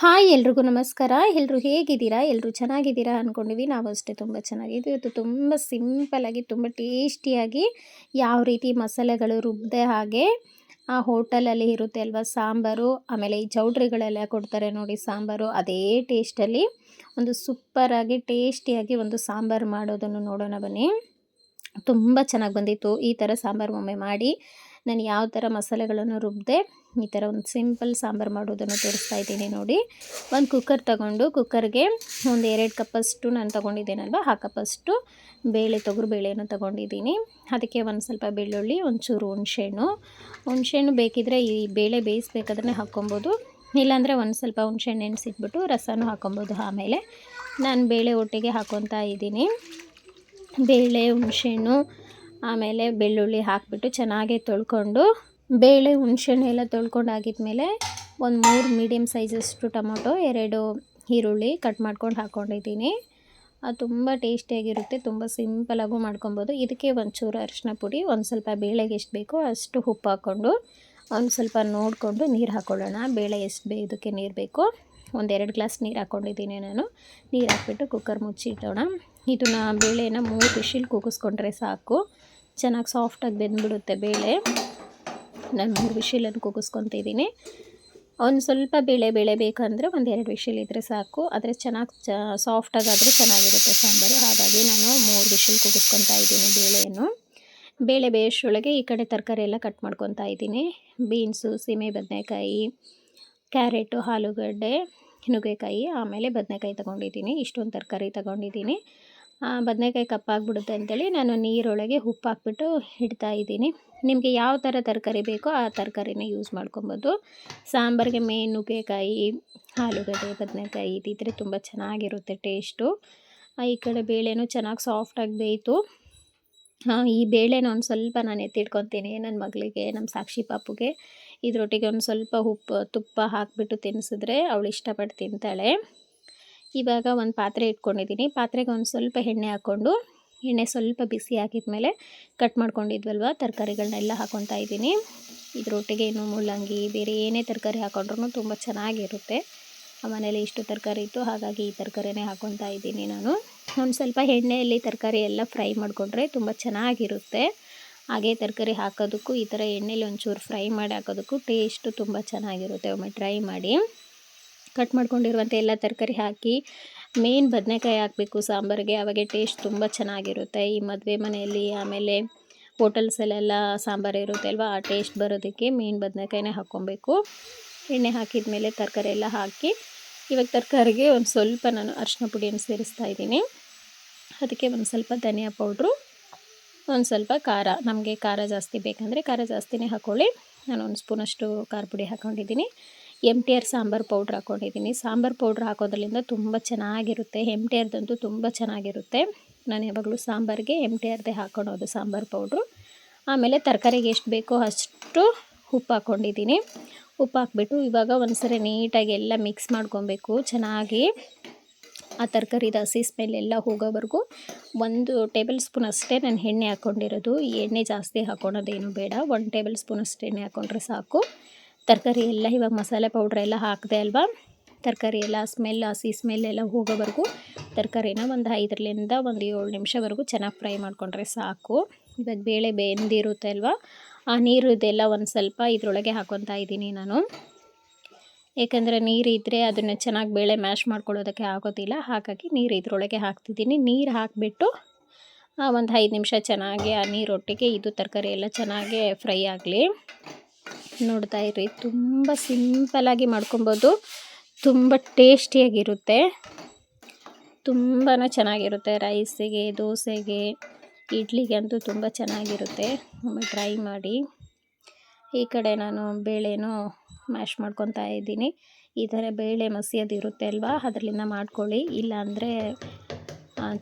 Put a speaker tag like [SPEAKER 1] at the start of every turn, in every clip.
[SPEAKER 1] Hi ಎಲ್ರಿಗೂ ನಮಸ್ಕಾರ. ಎಲ್ಲರೂ ಹೇಗಿದ್ದೀರಾ? ಎಲ್ಲರೂ ಚೆನ್ನಾಗಿದ್ದೀರಾ ಅಂದ್ಕೊಂಡಿವಿ ನಾವು ಅಷ್ಟೇ ತುಂಬ ಚೆನ್ನಾಗಿದ್ದೀವಿ. ಇವತ್ತು ತುಂಬ ಸಿಂಪಲಾಗಿ ತುಂಬ ಟೇಸ್ಟಿಯಾಗಿ ಯಾವ ರೀತಿ ಮಸಾಲೆಗಳು ರುಬ್ಬದೆ ಹಾಗೆ ಆ ಹೋಟೆಲಲ್ಲಿ ಇರುತ್ತೆ ಅಲ್ವಾ ಸಾಂಬಾರು, ಆಮೇಲೆ ಈ ಚೌಡ್ರಿಗಳೆಲ್ಲ ಕೊಡ್ತಾರೆ ನೋಡಿ ಸಾಂಬಾರು, ಅದೇ ಟೇಸ್ಟಲ್ಲಿ ಒಂದು ಸೂಪರಾಗಿ ಟೇಸ್ಟಿಯಾಗಿ ಒಂದು ಸಾಂಬಾರು ಮಾಡೋದನ್ನು ನೋಡೋಣ ಬನ್ನಿ. ತುಂಬ ಚೆನ್ನಾಗಿ ಬಂದಿತ್ತು. ಈ ಥರ ಸಾಂಬಾರು ಒಮ್ಮೆ ಮಾಡಿ ನಾನು ಯಾವ ಥರ ಮಸಾಲೆಗಳನ್ನು ರುಬ್ಬದೆ ಈ ಥರ ಒಂದು ಸಿಂಪಲ್ ಸಾಂಬಾರು ಮಾಡೋದನ್ನು ತೋರಿಸ್ತಾ ಇದ್ದೀನಿ ನೋಡಿ. ಒಂದು ಕುಕ್ಕರ್ ತಗೊಂಡು ಕುಕ್ಕರ್ಗೆ ಒಂದು ಎರಡು ಕಪ್ಪಷ್ಟು ನಾನು ತೊಗೊಂಡಿದ್ದೇನಲ್ವ? ಆ ಕಪ್ಪಷ್ಟು ಬೇಳೆ, ತೊಗರು ಬೇಳೆಯನ್ನು ತೊಗೊಂಡಿದ್ದೀನಿ. ಅದಕ್ಕೆ ಒಂದು ಸ್ವಲ್ಪ ಬೆಳ್ಳುಳ್ಳಿ, ಒಂಚೂರು ಹುಣಸೆಹಣ್ಣು. ಹುಣಸೆಹಣ್ಣು ಬೇಕಿದ್ರೆ ಈ ಬೇಳೆ ಬೇಯಿಸ್ಬೇಕಾದ್ರೆ ಹಾಕ್ಕೊಬೋದು. ಇಲ್ಲಾಂದರೆ ಒಂದು ಸ್ವಲ್ಪ ಹುಣಸೆಹಣ್ಣು ನೆನೆಸಿಟ್ಬಿಟ್ಟು ರಸನೂ ಹಾಕ್ಕೊಬೋದು ಆಮೇಲೆ. ನಾನು ಬೇಳೆ ಒಟ್ಟಿಗೆ ಹಾಕ್ಕೊತಾ ಇದ್ದೀನಿ. ಬೇಳೆ, ಹುಣಸೆಹಣ್ಣು ಆಮೇಲೆ ಬೆಳ್ಳುಳ್ಳಿ ಹಾಕಿಬಿಟ್ಟು ಚೆನ್ನಾಗಿ ತೊಳ್ಕೊಂಡು ಬೇಳೆ, ಹುಣ್ಸೆಹಣ್ಣು ಎಲ್ಲ ತೊಳ್ಕೊಂಡು ಆಗಿದ್ಮೇಲೆ ಒಂದು ಮೂರು ಮೀಡಿಯಮ್ ಸೈಜಷ್ಟು ಟೊಮೊಟೊ, ಎರಡು ಈರುಳ್ಳಿ ಕಟ್ ಮಾಡ್ಕೊಂಡು ಹಾಕ್ಕೊಂಡಿದ್ದೀನಿ ಅದು ತುಂಬ ಟೇಸ್ಟಿಯಾಗಿರುತ್ತೆ ತುಂಬ ಸಿಂಪಲಾಗೂ ಮಾಡ್ಕೊಬೋದು. ಇದಕ್ಕೆ ಒಂಚೂರು ಅರಿಶಿನ ಪುಡಿ, ಒಂದು ಸ್ವಲ್ಪ ಬೇಳೆಗೆ ಎಷ್ಟು ಬೇಕೋ ಅಷ್ಟು ಉಪ್ಪು ಹಾಕ್ಕೊಂಡು ಒಂದು ಸ್ವಲ್ಪ ನೋಡಿಕೊಂಡು ನೀರು ಹಾಕ್ಕೊಳ್ಳೋಣ ಬೇಳೆ ಎಷ್ಟು ಬೇ, ಇದಕ್ಕೆ ನೀರು ಬೇಕು. ಒಂದೆರಡು ಗ್ಲಾಸ್ ನೀರು ಹಾಕ್ಕೊಂಡಿದ್ದೀನಿ ನಾನು. ನೀರು ಹಾಕ್ಬಿಟ್ಟು ಕುಕ್ಕರ್ ಮುಚ್ಚಿಟ್ಟೋಣ ಇದನ್ನು ಬೇಳೆನ ಮೂರು ಬಿಸಿಲು ಕೂಗಿಸ್ಕೊಂಡ್ರೆ ಸಾಕು. ಚೆನ್ನಾಗಿ ಸಾಫ್ಟಾಗಿ ಬೆಂದ್ಬಿಡುತ್ತೆ ಬೇಳೆ. ನಾನು ಮೂರು ವಿಷಲನ್ನು ಕೂಗಿಸ್ಕೊತಿದ್ದೀನಿ ಒಂದು ಸ್ವಲ್ಪ ಬೇಳೆ ಬೇಳೆ ಬೇಕಂದರೆ ಒಂದು ಎರಡು ವಿಷಲ್ ಇದ್ದರೆ ಸಾಕು. ಆದರೆ ಚೆನ್ನಾಗಿ ಚ ಸಾಫ್ಟಾಗಾದರೆ ಚೆನ್ನಾಗಿರುತ್ತೆ ಸಾಂಬಾರು. ಹಾಗಾಗಿ ನಾನು ಮೂರು ವಿಷಲ್ ಕೂಗಿಸ್ಕೊತಾ ಇದ್ದೀನಿ ಬೇಳೆಯನ್ನು. ಬೇಳೆ ಬೇಯಿಸೊಳಗೆ ಈ ಕಡೆ ತರಕಾರಿ ಎಲ್ಲ ಕಟ್ ಮಾಡ್ಕೊತಾ ಇದ್ದೀನಿ. ಬೀನ್ಸು, ಸೀಮೆ ಬದನೆಕಾಯಿ, ಕ್ಯಾರೆಟು, ಆಲೂಗಡ್ಡೆ, ನುಗ್ಗೆಕಾಯಿ, ಆಮೇಲೆ ಬದನೆಕಾಯಿ ತೊಗೊಂಡಿದ್ದೀನಿ. ಇಷ್ಟೊಂದು ತರಕಾರಿ ತೊಗೊಂಡಿದ್ದೀನಿ. ಬದನೆಕಾಯಿ ಕಪ್ಪಾಗ್ಬಿಡುತ್ತೆ ಅಂತೇಳಿ ನಾನು ನೀರೊಳಗೆ ಉಪ್ಪು ಹಾಕ್ಬಿಟ್ಟು ಇಡ್ತಾ ಇದ್ದೀನಿ. ನಿಮಗೆ ಯಾವ ಥರ ತರಕಾರಿ ಬೇಕೋ ಆ ತರಕಾರಿನ ಯೂಸ್ ಮಾಡ್ಕೊಬೋದು. ಸಾಂಬಾರಿಗೆ ಮೇನ್ ನುಗ್ಗೆಕಾಯಿ, ಆಲೂಗಡ್ಡೆ, ಬದನೆಕಾಯಿ ಇದ್ದಿದ್ರೆ ತುಂಬ ಚೆನ್ನಾಗಿರುತ್ತೆ ಟೇಸ್ಟು ಈ ಕಡೆ ಬೇಳೆನೂ ಚೆನ್ನಾಗಿ ಸಾಫ್ಟಾಗಿ ಬೇಯಿತು. ಈ ಬೇಳೆನ ಒಂದು ಸ್ವಲ್ಪ ನಾನು ಎತ್ತಿಟ್ಕೊತೀನಿ ನನ್ನ ಮಗಳಿಗೆ ನಮ್ಮ ಸಾಕ್ಷಿ ಪಾಪುಗೆ. ಇದರೊಟ್ಟಿಗೆ ಒಂದು ಸ್ವಲ್ಪ ಉಪ್ಪು ತುಪ್ಪ ಹಾಕಿಬಿಟ್ಟು ತಿನ್ನಿಸಿದ್ರೆ ಅವಳು ಇಷ್ಟಪಟ್ಟು ತಿಂತಾಳೆ ಇವಾಗ ಒಂದು ಪಾತ್ರೆ ಇಟ್ಕೊಂಡಿದ್ದೀನಿ ಪಾತ್ರೆಗೆ ಒಂದು ಸ್ವಲ್ಪ ಎಣ್ಣೆ ಹಾಕ್ಕೊಂಡು ಎಣ್ಣೆ ಸ್ವಲ್ಪ ಬಿಸಿ ಹಾಕಿದ ಮೇಲೆ ಕಟ್ ಮಾಡ್ಕೊಂಡಿದ್ವಲ್ವ ತರಕಾರಿಗಳನ್ನೆಲ್ಲ ಹಾಕೊತಾ ಇದ್ದೀನಿ ಇದರೊಟ್ಟಿಗೆ ಇನ್ನು ಮೂಲಂಗಿ ಬೇರೆ ಏನೇ ತರಕಾರಿ ಹಾಕೊಂಡ್ರೂ ತುಂಬ ಚೆನ್ನಾಗಿರುತ್ತೆ. ಮನೇಲಿ ಇಷ್ಟು ತರಕಾರಿ ಇತ್ತು, ಹಾಗಾಗಿ ಈ ತರಕಾರಿನೇ ಹಾಕ್ಕೊತಾ ಇದ್ದೀನಿ ನಾನು. ಒಂದು ಸ್ವಲ್ಪ ಎಣ್ಣೆಯಲ್ಲಿ ತರಕಾರಿ ಎಲ್ಲ ಫ್ರೈ ಮಾಡಿಕೊಂಡ್ರೆ ತುಂಬ ಚೆನ್ನಾಗಿರುತ್ತೆ. ಹಾಗೆ ತರಕಾರಿ ಹಾಕೋದಕ್ಕೂ ಈ ಥರ ಎಣ್ಣೆಲಿ ಒಂಚೂರು ಫ್ರೈ ಮಾಡಿ ಹಾಕೋದಕ್ಕೂ ಟೇಸ್ಟು ತುಂಬ ಚೆನ್ನಾಗಿರುತ್ತೆ. ಒಮ್ಮೆ ಟ್ರೈ ಮಾಡಿ. ಕಟ್ ಮಾಡ್ಕೊಂಡಿರುವಂಥ ಎಲ್ಲ ತರಕಾರಿ ಹಾಕಿ ಮೇನ್ ಬದನೆಕಾಯಿ ಹಾಕಬೇಕು ಸಾಂಬಾರಿಗೆ. ಅವಾಗೆ ಟೇಸ್ಟ್ ತುಂಬ ಚೆನ್ನಾಗಿರುತ್ತೆ. ಈ ಮದುವೆ ಮನೆಯಲ್ಲಿ ಆಮೇಲೆ ಹೋಟೆಲ್ಸಲ್ಲೆಲ್ಲ ಸಾಂಬಾರು ಇರುತ್ತೆ ಅಲ್ವಾ? ಆ ಟೇಸ್ಟ್ ಬರೋದಕ್ಕೆ ಮೇನ್ ಬದನೆಕಾಯಿನೇ ಹಾಕ್ಕೊಬೇಕು. ಎಣ್ಣೆ ಹಾಕಿದ ಮೇಲೆ ತರಕಾರಿ ಎಲ್ಲ ಹಾಕಿ, ಇವಾಗ ತರಕಾರಿಗೆ ಒಂದು ಸ್ವಲ್ಪ ನಾನು ಅರಿಶಿನ ಪುಡಿಯನ್ನು ಸೇರಿಸ್ತಾ ಇದ್ದೀನಿ. ಅದಕ್ಕೆ ಒಂದು ಸ್ವಲ್ಪ ಧನಿಯಾ ಪೌಡ್ರು, ಒಂದು ಸ್ವಲ್ಪ ಖಾರ. ನಮಗೆ ಖಾರ ಜಾಸ್ತಿ ಬೇಕಂದರೆ ಖಾರ ಜಾಸ್ತಿನೇ ಹಾಕ್ಕೊಳ್ಳಿ ನಾನು ಒಂದು ಸ್ಪೂನಷ್ಟು ಖಾರ ಪುಡಿ ಹಾಕ್ಕೊಂಡಿದ್ದೀನಿ M T R sambar powder ಹಾಕ್ಕೊಂಡಿದ್ದೀನಿ ಸಾಂಬಾರು ಪೌಡ್ರ್ ಹಾಕೋದ್ರಿಂದ ತುಂಬ ಚೆನ್ನಾಗಿರುತ್ತೆ. ಎಂ ಟಿ ಆರ್ದಂತೂ ತುಂಬ ಚೆನ್ನಾಗಿರುತ್ತೆ. ನಾನು ಯಾವಾಗಲೂ ಸಾಂಬಾರಿಗೆ ಎಂ ಟಿ ಆರ್ದೇ ಹಾಕ್ಕೊಳೋದು ಸಾಂಬಾರು ಪೌಡ್ರು. ಆಮೇಲೆ ತರಕಾರಿಗೆ ಎಷ್ಟು ಬೇಕೋ ಅಷ್ಟು ಉಪ್ಪು ಹಾಕ್ಕೊಂಡಿದ್ದೀನಿ ಉಪ್ಪು ಹಾಕ್ಬಿಟ್ಟು ಇವಾಗ ಒಂದು ಸರಿ ನೀಟಾಗಿ ಎಲ್ಲ ಮಿಕ್ಸ್ ಮಾಡ್ಕೊಬೇಕು. ಚೆನ್ನಾಗಿ ಆ ತರಕಾರಿದ ಹಸಿ ಸ್ಮೆಲ್ ಎಲ್ಲ ಹೋಗೋವರೆಗೂ ಒಂದು ಟೇಬಲ್ ಸ್ಪೂನ್ ಅಷ್ಟೇ ನಾನು ಎಣ್ಣೆ ಹಾಕ್ಕೊಂಡಿರೋದು ಎಣ್ಣೆ ಜಾಸ್ತಿ ಹಾಕ್ಕೊಳೋದೇನು ಬೇಡ. ಒಂದು ಟೇಬಲ್ ಸ್ಪೂನ್ ಅಷ್ಟು ಎಣ್ಣೆ ಹಾಕ್ಕೊಂಡ್ರೆ ಸಾಕು. ತರಕಾರಿ ಎಲ್ಲ ಇವಾಗ ಮಸಾಲೆ ಪೌಡ್ರ್ ಎಲ್ಲ ಹಾಕಿದೆ ಅಲ್ವಾ? ತರಕಾರಿ ಎಲ್ಲ ಸ್ಮೆಲ್ ಹಸಿ ಸ್ಮೆಲ್ ಎಲ್ಲ ಹೋಗೋವರೆಗೂ ತರಕಾರಿನ ಒಂದು ಐದರಿಂದ ಒಂದು ಏಳು ನಿಮಿಷವರೆಗೂ ಚೆನ್ನಾಗಿ ಫ್ರೈ ಮಾಡಿಕೊಂಡ್ರೆ ಸಾಕು. ಇವಾಗ ಬೇಳೆ ಬೆಂದಿರುತ್ತೆ ಅಲ್ವಾ? ಆ ನೀರು ಇದೆಲ್ಲ ಒಂದು ಸ್ವಲ್ಪ ಇದರೊಳಗೆ ಹಾಕೊತಾ ಇದ್ದೀನಿ ನಾನು. ಏಕೆಂದರೆ ನೀರು ಇದ್ದರೆ ಅದನ್ನು ಚೆನ್ನಾಗಿ ಬೇಳೆ ಮ್ಯಾಶ್ ಮಾಡ್ಕೊಳ್ಳೋದಕ್ಕೆ ಆಗೋದಿಲ್ಲ. ಹಾಗಾಗಿ ನೀರು ಇದರೊಳಗೆ ಹಾಕ್ತಿದ್ದೀನಿ. ನೀರು ಹಾಕಿಬಿಟ್ಟು ಒಂದು ಐದು ನಿಮಿಷ ಚೆನ್ನಾಗಿ ಆ ನೀರೊಟ್ಟಿಗೆ ಇದು ತರಕಾರಿ ಎಲ್ಲ ಚೆನ್ನಾಗಿ ಫ್ರೈ ಆಗಲಿ. ನೋಡ್ತಾ ಇರಿ, ತುಂಬ ಸಿಂಪಲಾಗಿ ಮಾಡ್ಕೊಬೋದು. ತುಂಬ ಟೇಸ್ಟಿಯಾಗಿರುತ್ತೆ ತುಂಬಾ ಚೆನ್ನಾಗಿರುತ್ತೆ ರೈಸಿಗೆ ದೋಸೆಗೆ, ಇಡ್ಲಿಗೆ ಅಂತೂ ತುಂಬ ಚೆನ್ನಾಗಿರುತ್ತೆ. ಒಮ್ಮೆ ಟ್ರೈ ಮಾಡಿ. ಈ ಕಡೆ ನಾನು ಬೇಳೆನೂ ಮ್ಯಾಶ್ ಮಾಡ್ಕೊತಾ ಇದ್ದೀನಿ. ಈ ಥರ ಬೇಳೆ ಮಸಿಯೋದು ಇರುತ್ತೆ ಅಲ್ವಾ? ಅದರಿಂದ ಮಾಡ್ಕೊಳ್ಳಿ. ಇಲ್ಲಾಂದರೆ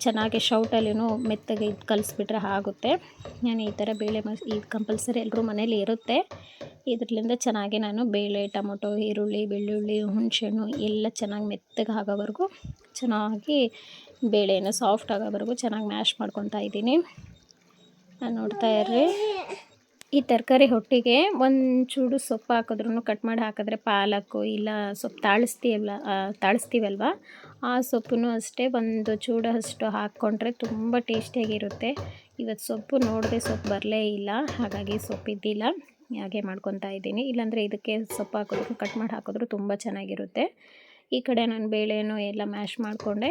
[SPEAKER 1] ಚೆನ್ನಾಗಿ ಶೌಟಲ್ಲಿನೂ ಮೆತ್ತಗೆ ಇದು ಕಲಿಸ್ಬಿಟ್ರೆ ಆಗುತ್ತೆ. ನಾನು ಈ ಥರ ಬೇಳೆ ಮಸ್ ಇದು ಕಂಪಲ್ಸರಿ ಎಲ್ಲರೂ ಮನೇಲಿ ಇರುತ್ತೆ. ಇದರಿಂದ ಚೆನ್ನಾಗಿ ನಾನು ಬೇಳೆ, ಟೊಮೊಟೊ, ಈರುಳ್ಳಿ, ಬೆಳ್ಳುಳ್ಳಿ, ಹುಣಸೆಹಣ್ಣು ಎಲ್ಲ ಚೆನ್ನಾಗಿ ಮೆತ್ತಗೆ ಆಗೋವರೆಗೂ ಚೆನ್ನಾಗಿ ಬೇಳೆನ ಸಾಫ್ಟ್ ಆಗೋವರೆಗೂ ಚೆನ್ನಾಗಿ ಮ್ಯಾಶ್ ಮಾಡ್ಕೊತಾ ಇದ್ದೀನಿ. ನಾನು ನೋಡ್ತಾ ಇರ್ರಿ. ಈ ತರಕಾರಿ ಹೊಟ್ಟಿಗೆ ಒಂದು ಚೂಡು ಸೊಪ್ಪು ಹಾಕಿದ್ರೂ ಕಟ್ ಮಾಡಿ ಹಾಕಿದ್ರೆ ಪಾಲಕ್ಕು ಇಲ್ಲ ಸೊಪ್ಪು ತಾಳಿಸ್ತೀವಲ್ಲ ತಾಳಿಸ್ತೀವಲ್ವ? ಆ ಸೊಪ್ಪು ಅಷ್ಟೇ ಒಂದು ಚೂಡು ಅಷ್ಟು ಹಾಕ್ಕೊಂಡ್ರೆ ತುಂಬ ಟೇಸ್ಟಿಯಾಗಿರುತ್ತೆ ಇವತ್ತು ಸೊಪ್ಪು ನೋಡಿದೆ ಸೊಪ್ಪು ಬರಲೇ ಇಲ್ಲ, ಹಾಗಾಗಿ ಸೊಪ್ಪು ಇದ್ದಿಲ್ಲ. ಹಾಗೆ ಮಾಡ್ಕೊತಾ ಇದ್ದೀನಿ. ಇಲ್ಲಾಂದರೆ ಇದಕ್ಕೆ ಸೊಪ್ಪು ಹಾಕಿದ್ರು ಕಟ್ ಮಾಡಿ ಹಾಕಿದ್ರು ತುಂಬ ಚೆನ್ನಾಗಿರುತ್ತೆ. ಈ ಕಡೆ ನಾನು ಬೇಳೆನೂ ಎಲ್ಲ ಮ್ಯಾಶ್ ಮಾಡಿಕೊಂಡೆ.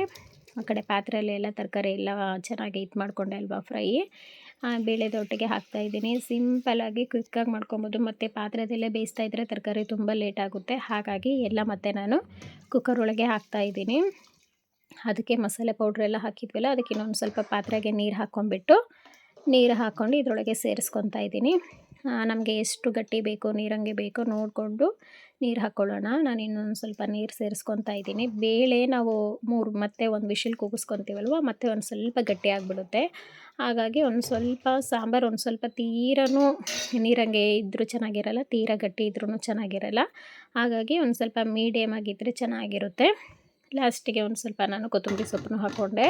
[SPEAKER 1] ಆ ಕಡೆ ಪಾತ್ರೆಯಲ್ಲಿ ಎಲ್ಲ ತರಕಾರಿ ಎಲ್ಲ ಚೆನ್ನಾಗಿ ಇದು ಮಾಡಿಕೊಂಡೆ ಅಲ್ವಾ ಫ್ರೈ. ಬೇಳೆದೊಟ್ಟಿಗೆ ಹಾಕ್ತಾಯಿದ್ದೀನಿ ಸಿಂಪಲ್ಲಾಗಿ ಕ್ವಿಕ್ಕಾಗಿ ಮಾಡ್ಕೊಬೋದು. ಮತ್ತು ಪಾತ್ರೆದಲ್ಲೇ ಬೇಯಿಸ್ತಾ ಇದ್ದರೆ ತರಕಾರಿ ತುಂಬ ಲೇಟ್ ಆಗುತ್ತೆ. ಹಾಗಾಗಿ ಎಲ್ಲ ಮತ್ತೆ ನಾನು ಕುಕ್ಕರ್ ಒಳಗೆ ಹಾಕ್ತಾಯಿದ್ದೀನಿ ಅದಕ್ಕೆ ಮಸಾಲೆ ಪೌಡ್ರೆಲ್ಲ ಹಾಕಿದ್ವಲ್ಲ, ಅದಕ್ಕೆ ಇನ್ನೊಂದು ಸ್ವಲ್ಪ ಪಾತ್ರೆಗೆ ನೀರು ಹಾಕ್ಕೊಂಡ್ಬಿಟ್ಟು ನೀರು ಹಾಕ್ಕೊಂಡು ಇದರೊಳಗೆ ಸೇರಿಸ್ಕೊತಾ ಇದ್ದೀನಿ. ನಮಗೆ ಎಷ್ಟು ಗಟ್ಟಿ ಬೇಕು, ನೀರಂಗೆ ಬೇಕೋ ನೋಡಿಕೊಂಡು ನೀರು ಹಾಕ್ಕೊಳ್ಳೋಣ ನಾನು ಇನ್ನೊಂದು ಸ್ವಲ್ಪ ನೀರು ಸೇರಿಸ್ಕೊತಾ ಇದ್ದೀನಿ. ಬೇಳೆ ನಾವು ಮೂರು ಮತ್ತೆ ಒಂದು ವಿಷಿಲ್ ಕೂಗಿಸ್ಕೊತೀವಲ್ವ, ಮತ್ತೆ ಒಂದು ಸ್ವಲ್ಪ ಗಟ್ಟಿ ಆಗಿಬಿಡುತ್ತೆ. ಹಾಗಾಗಿ ಒಂದು ಸ್ವಲ್ಪ ಸಾಂಬಾರು, ಒಂದು ಸ್ವಲ್ಪ ತೀರನೂ ನೀರಂಗೆ ಇದ್ದರೂ ಚೆನ್ನಾಗಿರಲ್ಲ, ತೀರ ಗಟ್ಟಿ ಇದ್ರೂ ಚೆನ್ನಾಗಿರಲ್ಲ. ಹಾಗಾಗಿ ಒಂದು ಸ್ವಲ್ಪ ಮೀಡಿಯಮ್ ಆಗಿದ್ದರೆ ಚೆನ್ನಾಗಿರುತ್ತೆ. ಲಾಸ್ಟಿಗೆ ಒಂದು ಸ್ವಲ್ಪ ನಾನು ಕೊತ್ತಂಬರಿ ಸೊಪ್ಪನ್ನು ಹಾಕ್ಕೊಂಡೆ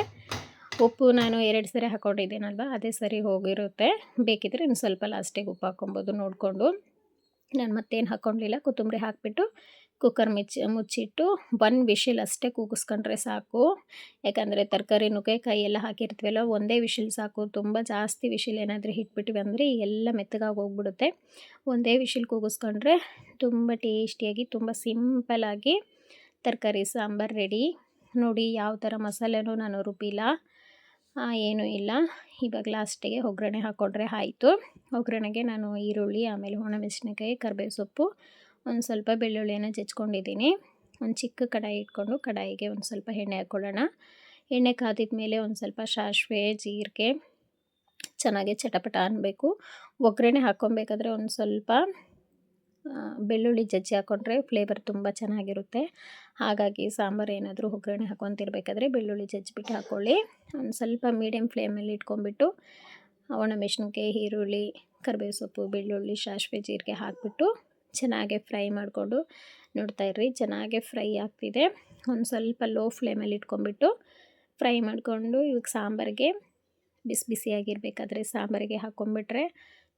[SPEAKER 1] ಉಪ್ಪು ನಾನು ಎರಡು ಸರಿ ಹಾಕೊಂಡಿದ್ದೀನಲ್ವ ಅದೇ ಸರಿ ಹೋಗಿರುತ್ತೆ. ಬೇಕಿದ್ರೆ ಇನ್ನು ಸ್ವಲ್ಪ ಲಾಸ್ಟಿಗೆ ಉಪ್ಪು ಹಾಕ್ಕೊಬೋದು ನೋಡಿಕೊಂಡು. ನಾನು ಮತ್ತೇನು ಹಾಕ್ಕೊಂಡಿಲ್ಲ, ಕೊತ್ತಂಬರಿ ಹಾಕಿಬಿಟ್ಟು ಕುಕ್ಕರ್ ಮಿಚ್ಚಿ, ಮುಚ್ಚಿಟ್ಟು ಒನ್ ವಿಶಿಲ್ ಅಷ್ಟೇ ಕೂಗಿಸ್ಕೊಂಡ್ರೆ ಸಾಕು. ಯಾಕಂದರೆ ತರಕಾರಿ, ನುಗ್ಗೆಕಾಯಿ ಎಲ್ಲ ಹಾಕಿರ್ತೀವಲ್ಲ ಒಂದೇ ವಿಷಿಲ್ ಸಾಕು. ತುಂಬ ಜಾಸ್ತಿ ವಿಶಿಲ್ ಏನಾದರೂ ಇಟ್ಬಿಟ್ವಿ ಅಂದರೆ ಎಲ್ಲ ಮೆತ್ತಗಾಗಿ ಹೋಗ್ಬಿಡುತ್ತೆ. ಒಂದೇ ವಿಶಿಲ್ ಕೂಗಿಸ್ಕೊಂಡ್ರೆ ತುಂಬ ಟೇಸ್ಟಿಯಾಗಿ, ತುಂಬ ಸಿಂಪಲಾಗಿ ತರಕಾರಿ, ಸಾಂಬಾರು ರೆಡಿ ನೋಡಿ, ಯಾವ ಥರ ಮಸಾಲೆನೂ ನಾನು ರುಬ್ಬಿಲ್ಲ. ಏನೂ ಇಲ್ಲ. ಇವಾಗ ಲಾಸ್ಟಿಗೆ ಒಗ್ಗರಣೆ ಹಾಕ್ಕೊಂಡ್ರೆ ಆಯಿತು. ಒಗ್ಗರಣೆಗೆ ನಾನು ಈರುಳ್ಳಿ, ಆಮೇಲೆ ಒಣಮೆಣಸಿನಕಾಯಿ ಕರಿಬೇವು ಸೊಪ್ಪು, ಒಂದು ಸ್ವಲ್ಪ ಬೆಳ್ಳುಳ್ಳಿಯನ್ನು ಜಚ್ಕೊಂಡಿದ್ದೀನಿ ಒಂದು ಚಿಕ್ಕ ಕಡಾಯಿ ಇಟ್ಕೊಂಡು ಕಡಾಯಿಗೆ ಒಂದು ಸ್ವಲ್ಪ ಎಣ್ಣೆ ಹಾಕ್ಕೊಳ್ಳೋಣ. ಎಣ್ಣೆ ಕಾದಿದ ಮೇಲೆ ಒಂದು ಸ್ವಲ್ಪ ಸಾಸಿವೆ, ಜೀರಿಗೆ, ಚೆನ್ನಾಗಿ ಚಟಪಟ ಅನ್ನಬೇಕು ಒಗ್ಗರಣೆ ಹಾಕ್ಕೊಬೇಕಾದ್ರೆ ಒಂದು ಸ್ವಲ್ಪ ಬೆಳ್ಳುಳ್ಳಿ ಜಜ್ಜಿ ಹಾಕ್ಕೊಂಡ್ರೆ ಫ್ಲೇವರ್ ತುಂಬ ಚೆನ್ನಾಗಿರುತ್ತೆ. ಹಾಗಾಗಿ ಸಾಂಬಾರು ಏನಾದರೂ ಒಗ್ಗರಣೆ ಹಾಕ್ಕೊತಿರ್ಬೇಕಾದ್ರೆ ಬೆಳ್ಳುಳ್ಳಿ ಜಜ್ಜಿಬಿಟ್ಟು ಹಾಕ್ಕೊಳ್ಳಿ ಒಂದು ಸ್ವಲ್ಪ ಮೀಡಿಯಮ್ ಫ್ಲೇಮಲ್ಲಿ ಇಟ್ಕೊಂಡ್ಬಿಟ್ಟು ಒಣಮೆಣಸಿನ್ಕಾಯಿ ಈರುಳ್ಳಿ ಕರಿಬೇವು ಸೊಪ್ಪು, ಬೆಳ್ಳುಳ್ಳಿ, ಸಾಸಿವೆ, ಜೀರಿಗೆ ಹಾಕಿಬಿಟ್ಟು ಚೆನ್ನಾಗೆ ಫ್ರೈ ಮಾಡಿಕೊಂಡು ನೋಡ್ತಾ ಇರ್ರಿ, ಚೆನ್ನಾಗೆ ಫ್ರೈ ಆಗ್ತಿದೆ. ಒಂದು ಸ್ವಲ್ಪ ಲೋ ಫ್ಲೇಮಲ್ಲಿ ಇಟ್ಕೊಂಡ್ಬಿಟ್ಟು ಫ್ರೈ ಮಾಡಿಕೊಂಡು ಇವಾಗ ಸಾಂಬಾರಿಗೆ ಬಿಸಿ ಬಿಸಿಯಾಗಿರಬೇಕಾದ್ರೆ ಸಾಂಬಾರಿಗೆ ಹಾಕ್ಕೊಂಬಿಟ್ರೆ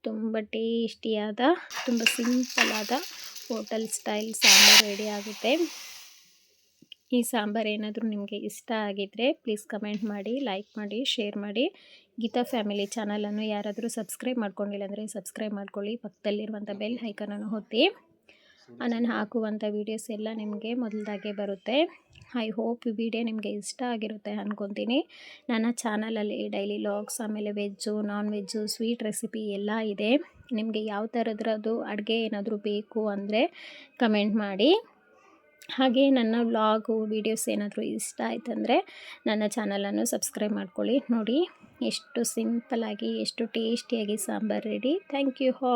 [SPEAKER 1] ತುಂಬ ಟೇಸ್ಟಿಯಾದ, ತುಂಬ ಸಿಂಪಲಾದ ಹೋಟೆಲ್ ಸ್ಟೈಲ್ ಸಾಂಬಾರು ರೆಡಿ ಆಗುತ್ತೆ. ಈ ಸಾಂಬಾರು ಏನಾದರೂ ನಿಮಗೆ ಇಷ್ಟ ಆಗಿದ್ದರೆ ಪ್ಲೀಸ್ ಕಮೆಂಟ್ ಮಾಡಿ ಲೈಕ್ ಮಾಡಿ ಶೇರ್ ಮಾಡಿ. ಗೀತಾ ಫ್ಯಾಮಿಲಿ ಚಾನಲನ್ನು ಯಾರಾದರೂ ಸಬ್ಸ್ಕ್ರೈಬ್ ಮಾಡ್ಕೊಂಡಿಲ್ಲ ಅಂದರೆ ಸಬ್ಸ್ಕ್ರೈಬ್ ಮಾಡ್ಕೊಳ್ಳಿ. ಪಕ್ಕದಲ್ಲಿರುವಂಥ ಬೆಲ್ ಹೈಕನನ್ನು ಹೊತ್ತಿ ನಾನು ಹಾಕುವಂಥ ವೀಡಿಯೋಸ್ ಎಲ್ಲ ನಿಮಗೆ ಮೊದಲಾಗೆ ಬರುತ್ತೆ. ಐ ಹೋಪ್ ಈ ವಿಡಿಯೋ ನಿಮಗೆ ಇಷ್ಟ ಆಗಿರುತ್ತೆ ಅಂದ್ಕೊತೀನಿ ನನ್ನ ಚಾನಲಲ್ಲಿ ಡೈಲಿ ಲಾಗ್ಸ್, ಆಮೇಲೆ veg non veg sweet recipe ಎಲ್ಲ ಇದೆ. ನಿಮಗೆ ಯಾವ ಥರದ್ರದ್ದು ಅಡುಗೆ ಏನಾದರೂ ಬೇಕು ಅಂದರೆ ಕಮೆಂಟ್ ಮಾಡಿ. ಹಾಗೆ ನನ್ನ ವ್ಲಾಗು, ವೀಡಿಯೋಸ್ ಏನಾದರೂ ಇಷ್ಟ ಆಯ್ತಂದರೆ ನನ್ನ ಚಾನಲನ್ನು ಸಬ್ಸ್ಕ್ರೈಬ್ ಮಾಡ್ಕೊಳ್ಳಿ. ನೋಡಿ, ಎಷ್ಟು ಸಿಂಪಲಾಗಿ ಎಷ್ಟು ಟೇಸ್ಟಿಯಾಗಿ ಸಾಂಬಾರು ರೆಡಿ. ಥ್ಯಾಂಕ್ ಯು ಹಾ